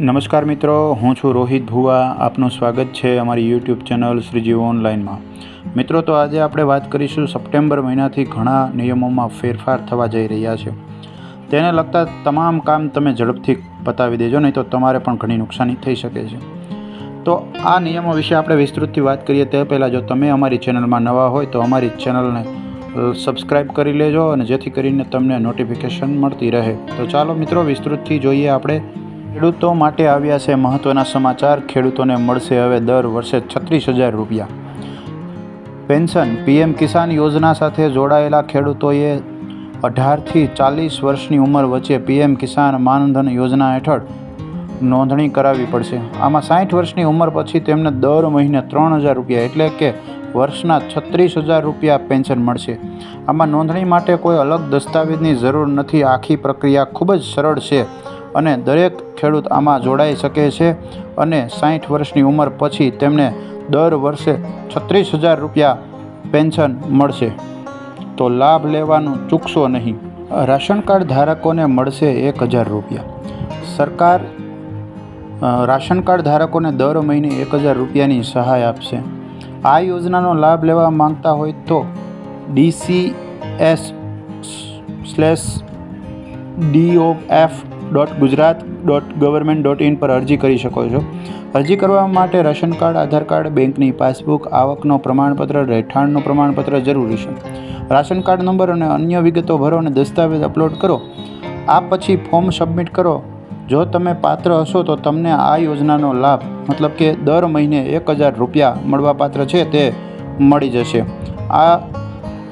નમસ્કાર મિત્રો, હું છું રોહિત ભુવા. આપનું સ્વાગત છે અમારી યુટ્યુબ ચેનલ શ્રીજી ઓનલાઈનમાં મિત્રો, તો આજે આપણે વાત કરીશું સપ્ટેમ્બર મહિનાથી ઘણા નિયમોમાં ફેરફાર થવા જઈ રહ્યા છે. તેને લગતા તમામ કામ તમે ઝડપથી પતાવી દેજો, નહીં તો તમારે પણ ઘણી નુકસાની થઈ શકે છે. તો આ નિયમો વિશે આપણે વિસ્તૃતથી વાત કરીએ તે પહેલાં જો તમે અમારી ચેનલમાં નવા હોય તો અમારી ચેનલને સબસ્ક્રાઈબ કરી લેજો અને જેથી કરીને તમને નોટિફિકેશન મળતી રહે. તો ચાલો મિત્રો, વિસ્તૃતથી જોઈએ આપણે ખેડૂતો માટે આવ્યા છે મહત્ત્વના સમાચાર. ખેડૂતોને મળશે હવે દર વર્ષે છત્રીસ હજાર રૂપિયા. પેન્શન, પીએમ કિસાન યોજના સાથે જોડાયેલા ખેડૂતોએ અઢારથી ચાલીસ વર્ષની ઉંમર વચ્ચે પીએમ કિસાન માનધન યોજના હેઠળ નોંધણી કરાવવી પડશે. આમાં સાઠ વર્ષની ઉંમર પછી તેમને દર મહિને ત્રણ હજાર રૂપિયા એટલે કે વર્ષના છત્રીસ હજાર રૂપિયા પેન્શન મળશે. આમાં નોંધણી માટે કોઈ અલગ દસ્તાવેજની જરૂર નથી. આખી પ્રક્રિયા ખૂબ જ સરળ છે. અને દરેક ખેડૂત આમાં જોડાઈ શકે છે અને સાઠ વર્ષની ઉંમર પછી તેમને દર વર્ષે છત્રીસ હજાર રૂપિયા પેન્શન મળશે. તો લાભ લેવાનું ચૂકશો નહીં. રાશન કાર્ડ ધારકોને મળશે એક હજાર રૂપિયા. સરકાર રાશન કાર્ડ ધારકોને દર મહિને એક હજાર રૂપિયાની સહાય આપશે. આ યોજનાનો લાભ લેવા માંગતા હોય તો DC S slash DO F dot Gujarat dot government dot in પર અરજી કરી શકો છો. અરજી કરવા માટે રાશન કાર્ડ, આધાર કાર્ડ, બેંકની પાસબુક, આવકનો પ્રમાણપત્ર, રહેઠાણનું પ્રમાણપત્ર જરૂરી છે. રાશન કાર્ડ નંબર અને અન્ય વિગતો ભરો અને દસ્તાવેજ અપલોડ કરો. આ પછી ફોર્મ સબમિટ કરો. જો તમે પાત્ર હશો તો તમને આ યોજનાનો લાભ, મતલબ કે દર મહિને એક હજાર રૂપિયા મળવાપાત્ર છે તે મળી જશે. આ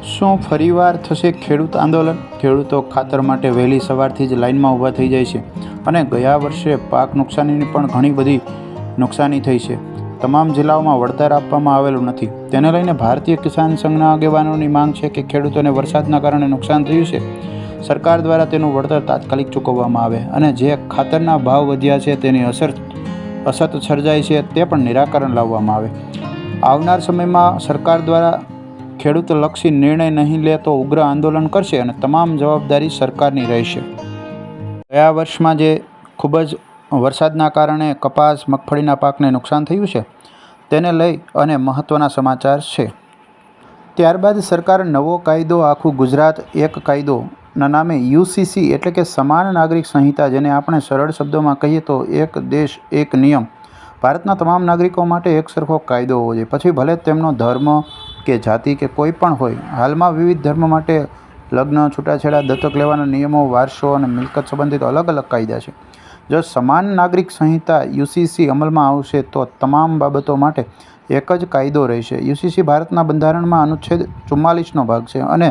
શું ફરીવાર થશે ખેડૂત આંદોલન? ખેડૂતો ખાતર માટે વહેલી સવારથી જ લાઇનમાં ઊભા થઈ જાય છે અને ગયા વર્ષે પાક નુકસાનીની પણ ઘણી બધી નુકસાની થઈ છે. તમામ જિલ્લાઓમાં વળતર આપવામાં આવેલું નથી. તેને લઈને ભારતીય કિસાન સંઘના આગેવાનોની માંગ છે કે ખેડૂતોને વરસાદના કારણે નુકસાન થયું છે. સરકાર દ્વારા તેનું વળતર તાત્કાલિક ચૂકવવામાં આવે અને જે ખાતરના ભાવ વધ્યા છે તેની અસર અસત સર્જાય છે તે પણ નિરાકરણ લાવવામાં આવે. આવનાર સમયમાં સરકાર દ્વારા ખેડૂતલક્ષી નિર્ણય નહીં લે તો ઉગ્ર આંદોલન કરશે અને તમામ જવાબદારી સરકારની રહેશે. ગયા વર્ષમાં જે ખૂબ જ વરસાદના કારણે કપાસ, મગફળીના પાકને નુકસાન થયું છે, તેને લઈ અને મહત્ત્વના સમાચાર છે. ત્યારબાદ સરકાર નવો કાયદો, આખું ગુજરાત એક કાયદોના નામે યુસીસી એટલે કે સમાન નાગરિક સંહિતા જેને આપણે સરળ શબ્દોમાં કહીએ તો એક દેશ, એક નિયમ, ભારતના તમામ નાગરિકો માટે એક સરખો કાયદો હોવો જોઈએ. પછી ભલે તેમનો ધર્મ કે જાતિ કે કોઈ પણ હોય, હાલમાં વિવિધ ધર્મ માટે લગ્ન, છૂટાછેડા, દત્તક લેવાના નિયમો, વારસો અને મિલકત સંબંધિત અલગ અલગ કાયદા છે. જો સમાન નાગરિક સંહિતા યુસીસી અમલમાં આવશે, તો તમામ બાબતો માટે એક જ કાયદો રહેશે. યુસીસી ભારતના બંધારણમાં અનુચ્છેદ ચુમ્માલીસનો ભાગ છે અને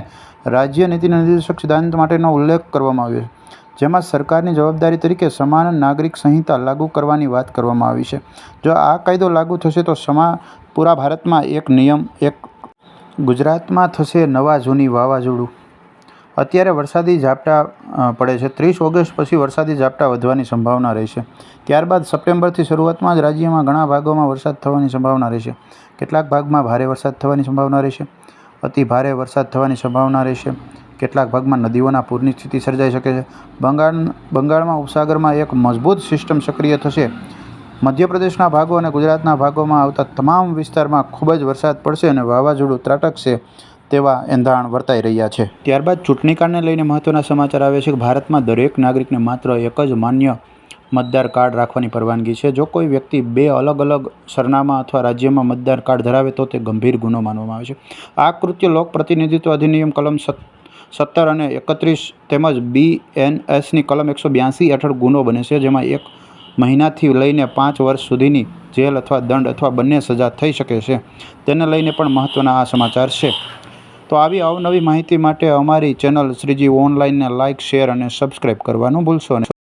રાજ્ય નીતિ નિર્દેશક સિદ્ધાંત માટેનો ઉલ્લેખ કરવામાં આવ્યો છે, જેમાં સરકારની જવાબદારી તરીકે સમાન નાગરિક સંહિતા લાગુ કરવાની વાત કરવામાં આવી છે. જો આ કાયદો લાગુ થશે, તો સમા, પૂરા ભારતમાં એક નિયમ, એક ગુજરાતમાં થશે નવા જૂની વાવાઝોડું. અત્યારે વરસાદી ઝાપટા પડે છે. ત્રીસ ઓગસ્ટ પછી વરસાદી ઝાપટા વધવાની સંભાવના રહેશે. ત્યારબાદ સપ્ટેમ્બરથી શરૂઆતમાં જ રાજ્યમાં ઘણા ભાગોમાં વરસાદ થવાની સંભાવના રહેશે. કેટલાક ભાગમાં ભારે વરસાદ થવાની સંભાવના રહેશે. અતિ ભારે વરસાદ થવાની સંભાવના રહેશે. કેટલાક ભાગમાં નદીઓના પૂરની સ્થિતિ સર્જાઈ શકે છે. બંગાળ, બંગાળમાં ઉપસાગરમાં એક મજબૂત સિસ્ટમ સક્રિય થશે. મધ્યપ્રદેશના ભાગો અને ગુજરાતના ભાગોમાં આવતા તમામ વિસ્તારમાં ખૂબ જ વરસાદ પડશે અને વાવાઝોડું ત્રાટકશે તેવા એંધાણ વર્તાઈ રહ્યા છે. ત્યારબાદ ચૂંટણી કાર્ડને લઈને મહત્ત્વના સમાચાર આવે છે કે ભારતમાં દરેક નાગરિકને માત્ર એક જ માન્ય મતદાર કાર્ડ રાખવાની પરવાનગી છે. જો કોઈ વ્યક્તિ બે અલગ અલગ સરનામા અથવા રાજ્યમાં મતદાર કાર્ડ ધરાવે તો તે ગંભીર ગુનો માનવામાં આવે છે. આ કૃત્ય લોક પ્રતિનિધિત્વ અધિનિયમ કલમ સત, સત્તર અને એકત્રીસ તેમજ બી એન એસની કલમ એકસો બ્યાસી હેઠળ ગુનો બને છે, જેમાં એક મહિનાથી લઈને પાંચ વર્ષ સુધીની જેલ અથવા દંડ અથવા બંને સજા થઈ શકે છે. તેને લઈને પણ મહત્ત્વના આ સમાચાર છે. તો આવી અવનવી માહિતી માટે અમારી ચેનલ શ્રીજી ઓનલાઈનને લાઇક શેર અને સબસ્ક્રાઈબ કરવાનું ભૂલશો નહીં.